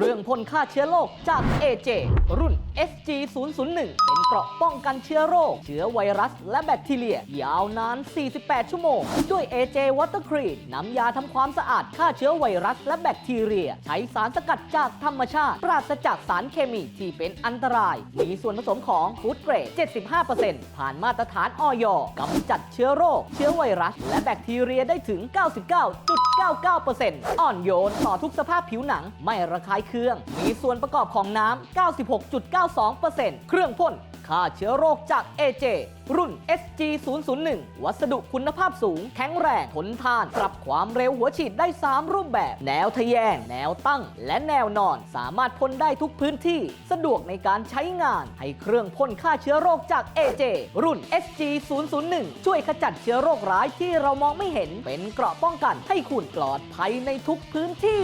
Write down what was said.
เครื่องพ่นฆ่าเชื้อโรคจาก AJ รุ่น SG 001เป็นเกราะป้องกันเชื้อโรค เชื้อไวรัสและแบคทีเรีย ยาวนาน 48 ชั่วโมง ด้วย AJ Water Cream น้ำยาทำความสะอาดฆ่าเชื้อไวรัสและแบคทีเรีย ใช้สารสกัดจากธรรมชาติ ปราศจากสารเคมีที่เป็นอันตราย มีส่วนผสมของฟูดเกรด 75%ผ่านมาตรฐานออยกำจัดเชื้อโรค เชื้อไวรัส และแบคทีเรียได้ถึง 99.99%อ่อนโยนต่อทุกสภาพผิวหนังไม่ระคายเคือง มีส่วนประกอบของน้ำ 96.92%เครื่องพ่นฆ่าเชื้อโรคจาก AJ รุ่น SG 001วัสดุคุณภาพสูง แข็งแรง ทนทาน ปรับความเร็วหัวฉีดได้ 3 รูปแบบ แนวทะแยง แนวตั้ง และแนวนอน สามารถพ่นได้ทุกพื้นที่ สะดวกในการใช้งาน ให้เครื่องพ่นฆ่าเชื้อโรคจาก AJ รุ่น SG 001ช่วยขจัดเชื้อโรคร้ายที่เรามองไม่เห็น เป็นเกราะป้องกันให้คุณปลอดภัยในทุกพื้นที่